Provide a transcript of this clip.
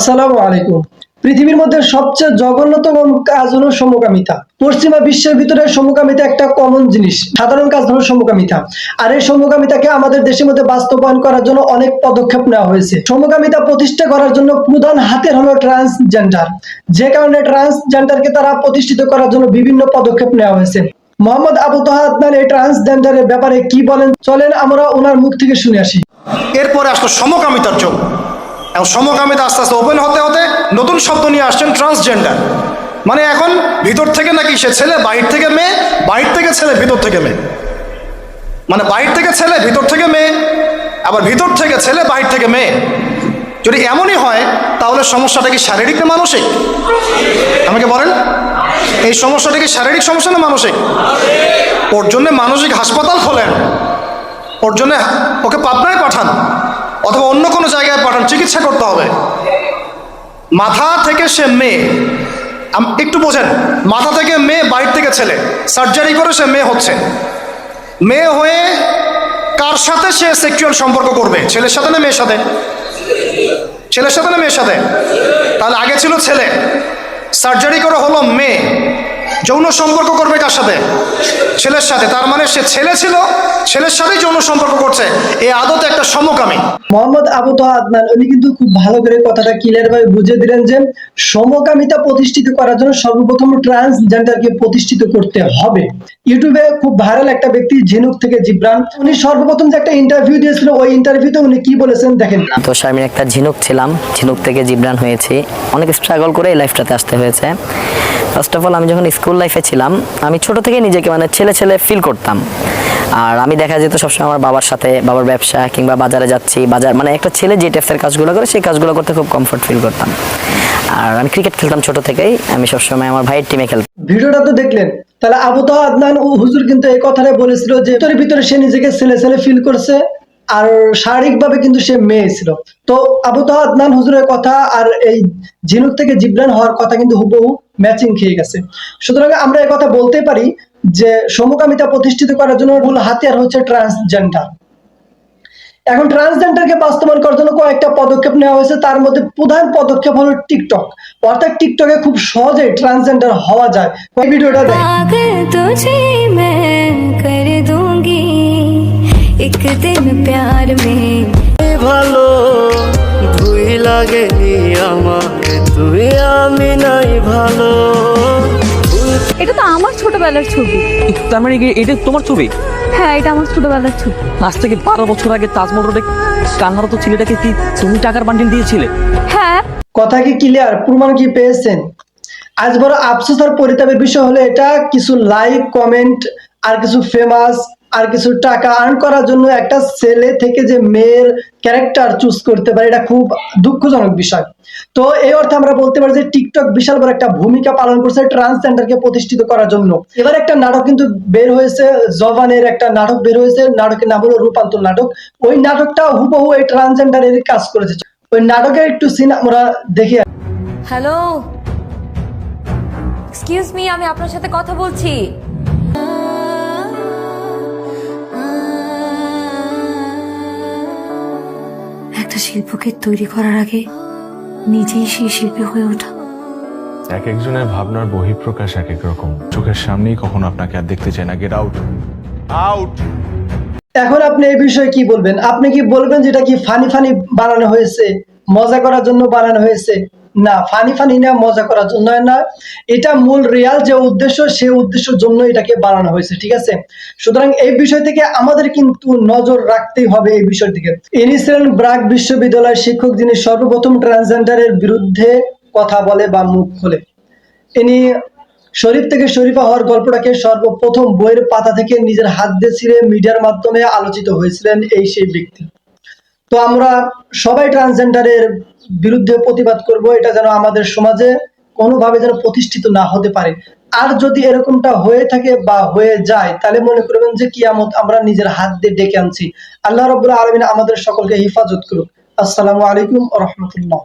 আসসালামু আলাইকুম। পৃথিবীর মধ্যে সবচেয়ে জঘন্যতম কাজ হলো সমকামিতা। পশ্চিমা বিশ্বের ভিতরে সমকামিতা একটা কমন জিনিস, সাধারণ কাজ হলো সমকামিতা। আর এই সমকামিতাকে আমাদের দেশের মধ্যে বাস্তবায়ন করার জন্য অনেক পদক্ষেপ নেওয়া হয়েছে। সমকামিতা প্রতিষ্ঠা করার জন্য প্রধান হাতের হলো ট্রান্সজেন্ডার যে কারণে ট্রান্সজেন্ডারকে তারা প্রতিষ্ঠিত করার জন্য বিভিন্ন পদক্ষেপ নেওয়া হয়েছে। মোহাম্মদ আবু তাহা আদনান এই ট্রান্সজেন্ডারের ব্যাপারে কি বলেন? চলেন আমরা ওনার মুখ থেকে শুনে আসি। এরপরে আসলো সমকামিতার যোগ। এবং সমকামিতা আস্তে আস্তে ওপেন হতে হতে নতুন শব্দ নিয়ে আসছেন ট্রান্সজেন্ডার মানে এখন ভিতর থেকে নাকি সে ছেলে, বাহির থেকে মেয়ে, বাহির থেকে ছেলে, ভিতর থেকে মেয়ে। মানে বাহির থেকে ছেলে, ভিতর থেকে মেয়ে, আবার ভিতর থেকে ছেলে, বাহির থেকে মেয়ে। যদি এমনই হয়, তাহলে সমস্যাটা কি শারীরিক না মানসিক? আমাকে বলেন। এই সমস্যাটা কি শারীরিক সমস্যা না মানসিক? ওর জন্য মানসিক হাসপাতাল খোলেন। ওর জন্য ওকে পাবনায় পাঠান। অথবা অন্য কোনো জায়গায় পাঠান, চিকিৎসা করতে হবে। মাথা থেকে সে মেয়ে একটু বোঝেন, মাথা থেকে মেয়ে বাইর থেকে ছেলে, সার্জারি করে সে মেয়ে হচ্ছে। মেয়ে হয়ে কার সাথে সে সেক্সুয়াল সম্পর্ক করবে? ছেলের সাথে না মেয়ের সাথে? ছেলের সাথে না মেয়ের সাথে? তাহলে আগে ছিল ছেলে। সার্জারি করে হলো মেয়ে। যৌন সম্পর্ক করবে কার সাথে? ছেলের সাথে। তার মানে সে ছেলে ছিল ছেলের সাথেই যৌন সম্পর্ক করছে। এই আদত একটা সমকামী। মোহাম্মদ আবু তোহা আদনান উনি কিন্তু খুব ভালো করে কথাটা ক্লিয়ার ভাবে বুঝিয়ে দিলেন যে সমকামিতা প্রতিষ্ঠিত করার জন্য সর্বপ্রথম ট্রান্সজেন্ডারকে প্রতিষ্ঠিত করতে হবে। ইউটিউবে খুব ভাইরাল একটা ব্যক্তি ঝিনুক থেকে জিব্রান। উনি সর্বপ্রথম যে একটা ইন্টারভিউ দিয়েছিল ওই ইন্টারভিউতে উনি কি বলেছেন দেখেন। তো আমি একটা ঝিনুক ছিলাম ঝিনুক থেকে জিব্রান হয়েছি। অনেক স্ট্রাগল করে এই লাইফটাতে আসতে হয়েছে। ফার্স্ট অফ অল আমি যখন স্কুল লাইফে ছিলাম, আমি ছোট থেকে নিজেকে মানে ছেলে ছেলে ফিল করতাম। আর আমি দেখা যেত সবসময় আমার বাবার সাথে, বাবার ব্যবসা কিংবা বাজারে যাচ্ছি, বাজার মানে একটা ছেলে যে টাইপসের কাজগুলো করে, সেই কাজগুলো করতে খুব কমফর্ট ফিল করতাম। আর আমি ক্রিকেট খেলতাম ছোট থেকেই, আমি সবসময় আমার ভাইয়ের টিমে খেলতাম। ভিডিওটা তো দেখলেন। তাহলে আবু তোহা আদনান ও হুজুর কিন্তু এই কথাটাই বলেছিল যে ভিতরে ভিতরে সে নিজেকে ছেলে ছেলে ফিল করছে। আর শারীরিকভাবে কিন্তু সে মেয়ে ছিল। তো আবু তোহা আদনান হুজুরের কথা আর এই ঝিনুক থেকে জিব্রান হওয়ার কথা কিন্তু হুবহু ম্যাচিং খেয়ে গেছে। সুতরাং আমরা কথা বলতে পারি যে সমকামিতা প্রতিষ্ঠিত করার জন্য মূল হাতিয়ার হচ্ছে ট্রান্সজেন্ডার এখন ট্রান্সজেন্ডারকে বাস্তবায়ন করার জন্য কয়েকটা পদক্ষেপ নেওয়া হয়েছে। তার মধ্যে প্রধান পদক্ষেপ হলো টিকটক। অর্থাৎ টিকটকে খুব সহজে ট্রান্সজেন্ডার হওয়া যায়। ভিডিওটা দেখ एक दिन प्यार में ভালো ধুই লাগেনি আমার তুই আমি নাই ভালো এটা তো আমার ছোটবেলার ছবি তার মানে কি- এটা তোমার ছবি হ্যাঁ এটা আমার ছোটবেলার ছবি আজ থেকে বারো বছর আগে তাজমহল রোডে কান্নারত ছেলেটাকে কি তুমি টাকার বান্ডিল দিয়েছিলে হ্যাঁ কথা কি ক্লিয়ার প্রমাণ কি পেয়েছেন আজ বড় আফসোস আর পরিতাপের বিষয় হলো এটা কিছু লাইক কমেন্ট আর কিছু ফেমাস আর কিছু টাকা আর্ন করার জন্য একটা ছেলে থেকে যে মেয়ের ক্যারেক্টার চুজ করতে পারে, এটা খুব দুঃখজনক বিষয়। তো এই অর্থে আমরা বলতে পারি যে টিকটক বিশাল বড় একটা ভূমিকা পালন করছে ট্রান্সজেন্ডারকে প্রতিষ্ঠিত করার জন্য। এবার একটা নাটক কিন্তু বের হয়েছে, জবানের একটা নাটক বের হয়েছে, নাটকের নাম হলো রূপান্তর নাটক। ওই নাটকটা হুবহু এই ট্রান্সজেন্ডারের কাজ করেছে। ওই নাটকের একটু সিন আমরা দেখি। হ্যালো এক্সকিউজ মি আমি আপনার সাথে কথা বলছি। শিল্পকে তৈরি করার আগে নিজেই সেই শিল্পী হয়ে ওঠা। এক একজনের ভাবনার বহিঃপ্রকাশ এক এক রকম। চোখের সামনেই কখনো আপনাকে আর দেখতে চায় না। গেট আউট আউট এখন আপনি এই বিষয়ে কি বলবেন? আপনি কি বলবেন যেটা কি ফানি ফানি বানানো হয়েছে মজা করার জন্য বানানো হয়েছে? না, ফানি ফানি না, মজা করার জন্য না। এটা মূল রিয়াল যে উদ্দেশ্য, সে উদ্দেশ্যের জন্য এটাকে বানানো হয়েছে, ঠিক আছে? সুতরাং এই বিষয় থেকে আমাদের কিন্তু নজর রাখতেই হবে এই বিষয় থেকে ইনি ছিলেন ব্রাক বিশ্ববিদ্যালয়ের শিক্ষক যিনি সর্বপ্রথম ট্রান্সজেন্ডারের বিরুদ্ধে কথা বলে বা মুখ খোলে। ইনি শরীফ থেকে শরীফা হওয়ার গল্পটাকে সর্বপ্রথম বইয়ের পাতা থেকে নিজের হাত দিয়ে ছিঁড়ে মিডিয়ার মাধ্যমে আলোচিত হয়েছিলেন এই সেই ব্যক্তি। তো আমরা সবাই ট্রান্সজেন্ডারের বিরুদ্ধে প্রতিবাদ করব, এটা যেন আমাদের সমাজে কোনোভাবে যেন প্রতিষ্ঠিত না হতে পারে। আর যদি এরকমটা হয়ে থাকে বা হয়ে যায়, তাহলে মনে করবেন যে কিয়ামত আমরা নিজের হাত দিয়ে ডেকে আনছি। আল্লাহ রবুল্লাহ আলমিন আমাদের সকলকে হেফাজত করুক। আসসালামু আলাইকুম রহমতুল্লাহ।